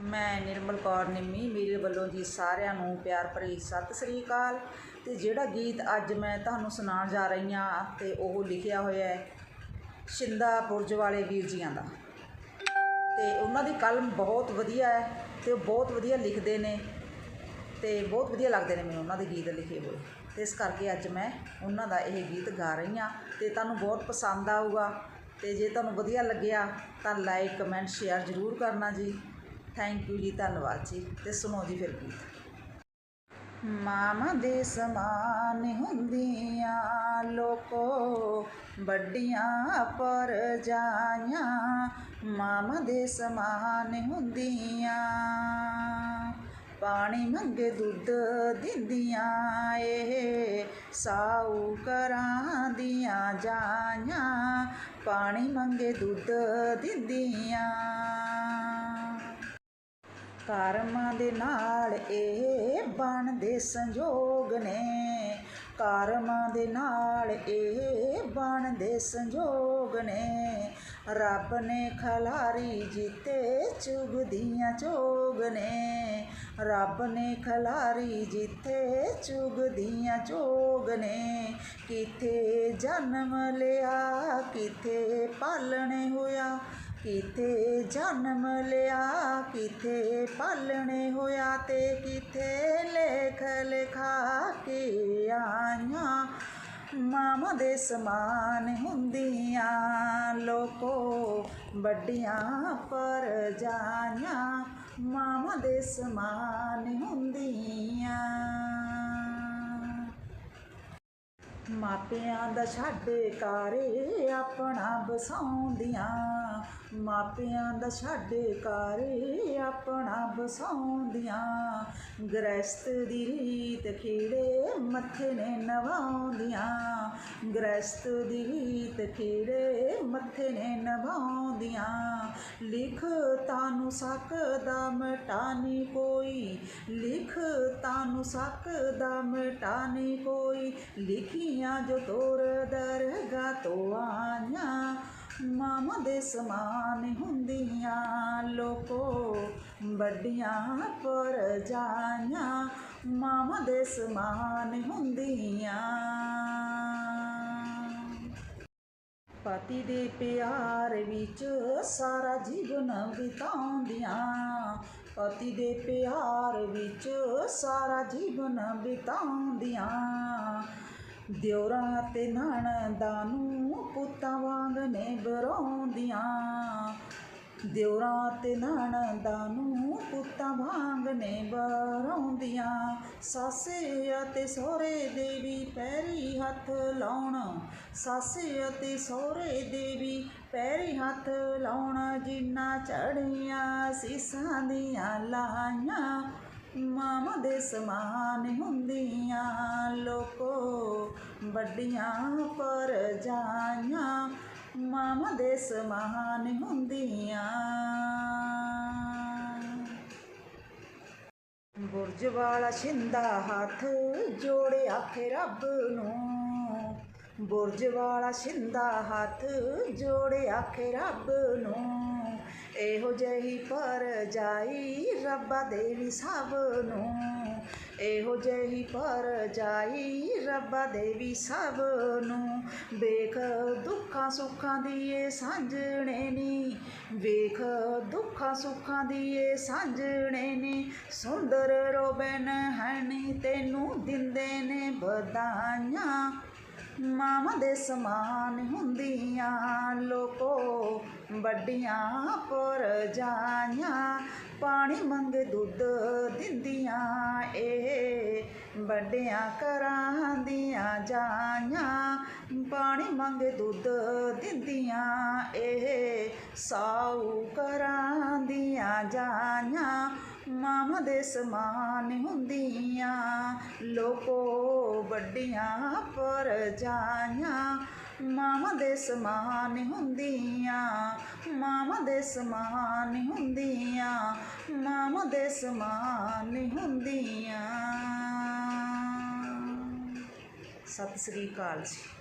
ਮੈਂ ਨਿਰਮਲ ਕੌਰ ਨਿੰਮੀ, ਮੇਰੇ ਵੱਲੋਂ ਜੀ ਸਾਰਿਆਂ ਨੂੰ ਪਿਆਰ ਭਰੀ ਸਤਿ ਸ੍ਰੀ ਅਕਾਲ। ਤੇ ਜਿਹੜਾ ਗੀਤ ਅੱਜ ਮੈਂ ਤੁਹਾਨੂੰ ਸੁਣਾਉਣ ਜਾ ਰਹੀ ਹਾਂ ਤੇ ਉਹ ਲਿਖਿਆ ਹੋਇਆ ਹੈ, ਸ਼ਿੰਦਾ ਬੁਰਜ ਵਾਲੇ ਵੀਰ ਜੀਆਂ ਦਾ। ਤੇ ਉਹਨਾਂ ਦੀ ਕਲਮ ਬਹੁਤ ਵਧੀਆ ਹੈ ਤੇ ਉਹ ਬਹੁਤ ਵਧੀਆ ਲਿਖਦੇ ਨੇ ਤੇ ਬਹੁਤ ਵਧੀਆ ਲੱਗਦੇ ਨੇ ਮੈਨੂੰ ਉਹਨਾਂ ਦੇ ਗੀਤ ਲਿਖੇ ਹੋਏ। ਤੇ ਇਸ ਕਰਕੇ ਅੱਜ ਮੈਂ ਉਹਨਾਂ ਦਾ ਇਹ ਗੀਤ ਗਾ ਰਹੀ ਹਾਂ ਤੇ ਤੁਹਾਨੂੰ ਬਹੁਤ ਪਸੰਦ ਆਊਗਾ। ਤੇ ਜੇ ਤੁਹਾਨੂੰ ਵਧੀਆ ਲੱਗਿਆ ਤਾਂ ਲਾਈਕ, ਕਮੈਂਟ, ਸ਼ੇਅਰ ਜ਼ਰੂਰ ਕਰਨਾ ਜੀ। ਥੈਂਕ ਯੂ ਜੀ, ਧੰਨਵਾਦ ਜੀ। ਤੇ ਸੁਣੋ ਜੀ ਫਿਰ ਗੀਤ ਮਾਮਾ ਦੇ ਸਮਾਨ ਹੁੰਦੀਆਂ, ਲੋਕੋ ਵੱਡੀਆਂ ਪਰ ਜਾਈਆਂ। ਮਾਮਾ ਦੇ ਸਮਾਨ ਹੁੰਦੀਆਂ, ਪਾਣੀ ਮੰਗੇ ਦੁੱਧ ਦਿੰਦੀਆਂ, ਇਹ ਸਾਊ ਕਰਾਂ ਦੀਆਂ ਜਾਈਆਂ। ਪਾਣੀ ਮੰਗੇ ਦੁੱਧ ਦਿੰਦੀਆਂ। ਕਰਮਾਂ ਦੇ ਨਾਲ ਇਹ ਬਣਦੇ ਸੰਜੋਗ ਨੇ। ਕਰਮਾਂ ਦੇ ਨਾਲ ਇਹ ਬਣਦੇ ਸੰਜੋਗ ਨੇ। ਰੱਬ ਨੇ ਖਲਾਰੀ ਜਿੱਤੇ ਚੁਗਦੀਆਂ ਚੋਗ ਨੇ। ਰੱਬ ਨੇ ਖਲਾਰੀ ਜਿੱਥੇ ਚੁਗਦੀਆਂ ਚੋਗ ਨੇ। ਕਿਥੇ ਜਨਮ ਲਿਆ, ਕਿਥੇ ਪਾਲਣੇ ਹੋਇਆ ਕਿਥੇ ਜਨਮ ਲਿਆ, ਕਿਥੇ ਪਾਲਣੇ ਹੋਇਆ ਤੇ ਕਿਥੇ ਲੇਖ ਲਿਖਾ ਕੇ ਆਈਆਂ। ਮਾਮਾ ਦੇ ਸਮਾਨ ਹੁੰਦੀਆਂ, ਲੋਕੋ ਵੱਡੀਆਂ ਪਰ ਜਾਈਆਂ। ਮਾਮਾ ਦੇ ਸਮਾਨ ਹੁੰਦੀਆਂ। ਮਾਪਿਆਂ ਦਾ ਛੱਡ ਕਾਰੇ ਆਪਣਾ ਬਸਾਉਂਦੀਆਂ ਮਾਪਿਆਂ ਦਾ ਛੱਡ ਕਾਰੇ ਆਪਣਾ ਬਸਾਉਂਦੀਆਂ ਗ੍ਰਸਤ ਦੀ ਰੀਤ ਖੀੜੇ ਮੱਥੇ ਨੇ ਨਵਾਉਂਦੀਆਂ। ਗ੍ਰਸਤ ਦੀ ਰੀਤ ਖੀੜੇ ਮੱਥੇ ਨੇ ਨਵਾਉਂਦੀਆਂ। ਲਿਖ ਤਾਨੂੰ ਸਕਦਾ ਮਿਟਾਨੀ ਕੋਈ। ਲਿਖ ਤਾਨੂੰ ਸਕਦਾ ਮਿਟਾਨੀ ਕੋਈ। ਲਿਖੀ ਲਿਖੀਆਂ ਜੋ ਤੋਰ ਦਰਗਾ ਤੋਂ ਆਈਆਂ ਮਾਮਾ ਦੇ ਸਮਾਨ ਹੁੰਦੀਆਂ, ਲੋਕੋ ਵੱਡੀਆਂ ਪਰ ਜਾਈਆਂ ਮਾਮਾ ਦੇ ਸਮਾਨ ਹੁੰਦੀਆਂ। ਪਤੀ ਦੇ ਪਿਆਰ ਵਿੱਚ ਸਾਰਾ ਜੀਵਨ ਬਿਤਾਉਂਦੀਆਂ, ਪਤੀ ਦੇ ਪਿਆਰ ਵਿੱਚ ਸਾਰਾ ਜੀਵਨ ਬਿਤਾਉਂਦੀਆਂ। ਦਿਉਰਾਂ ਤੇ ਨਣਦਾਂ ਨੂੰ ਪੁੱਤਾਂ ਵਾਂਗ ਨੇ ਬਰਾਉਂਦੀਆਂ ਦਿਉਰਾਂ ਤੇ ਨਣਦਾਂ ਨੂੰ ਪੁੱਤਾਂ ਵਾਂਗ ਨੇ ਬਰਾਉਂਦੀਆਂ ਸਾਸੇ ਅਤੇ ਸਹੁਰੇ ਦੇ ਵੀ ਪੈਰੀ ਹੱਥ ਲਾਉਣ। ਸਾਸੇ ਅਤੇ ਸਹੁਰੇ ਦੇ ਵੀ ਪੈਰੀ ਹੱਥ ਲਾਉਣ। ਜਿੰਨਾ ਚੜੀਆਂ ਸੀਸਾਂ ਦੀਆਂ ਲਾਈਆਂ ਮਾਮਾ ਦੇ ਸਮਾਨ ਹੁੰਦੀਆਂ, ਲੋਕੋ ਵੱਡੀਆਂ ਪਰ ਜਾਈਆਂ। ਮਾਮਾ ਦੇ ਸਮਾਨ ਹੁੰਦੀਆਂ। ਬੁਰਜ ਵਾਲਾ ਛਿੰਦਾ ਹੱਥ ਜੋੜੇ ਆਖੇ ਰੱਬ ਨੂੰ। ਬੁਰਜ ਵਾਲਾ ਛਿੰਦਾ ਹੱਥ ਜੋੜੇ ਆਖੇ ਰੱਬ ਨੂੰ। ਇਹੋ ਜਿਹੀ ਪਰ ਜਾਈ ਰੱਬਾ ਦੇਵੀ ਸਭ ਨੂੰ। ਇਹੋ ਜਿਹੀ ਪਰ ਜਾਈ ਰੱਬਾ ਦੇਵੀ ਸਭ ਨੂੰ। ਵੇਖ ਦੁੱਖਾਂ ਸੁੱਖਾਂ ਦੀ ਏ ਸਾਂਝਣੇ ਨੀ। ਵੇਖ ਦੁੱਖਾਂ ਸੁੱਖਾਂ ਦੀ ਏ ਸਾਂਝਣੇ ਨੀ। ਸੁੰਦਰ ਰੋਬਨ ਹਣੀ ਤੈਨੂੰ ਦਿੰਦੇ ਨੇ ਬਧਾਈਆਂ ਮਾਵਾਂ ਦੇ ਸਮਾਨ ਹੁੰਦੀਆਂ, ਲੋਕੋ ਵੱਡੀਆਂ ਪਰ ਜਾਈਆਂ। ਪਾਣੀ ਮੰਗੇ ਦੁੱਧ ਦਿੰਦੀਆਂ, ਇਹ ਵੱਡਿਆਂ ਘਰਾਂ ਦੀਆਂ ਜਾਈਆਂ। ਪਾਣੀ ਮੰਗੇ ਦੁੱਧ ਦਿੰਦੀਆਂ, ਇਹ ਸਾਊ ਘਰਾਂ ਦੀਆਂ ਜਾਈਆਂ। ਮਾਮਾ ਦੇ ਸਮਾਨ ਹੁੰਦੀਆਂ, ਲੋਕੋ ਵੱਡੀਆਂ ਪਰ ਜਾਈਆਂ। ਮਾਮਾ ਦੇ ਸਮਾਨ ਹੁੰਦੀਆਂ ਮਾਮਾ ਦੇ ਸਮਾਨ ਹੁੰਦੀਆਂ ਮਾਮਾ ਦੇ ਸਮਾਨ ਹੁੰਦੀਆਂ। ਸਤਿ ਸ੍ਰੀ ਅਕਾਲ ਜੀ।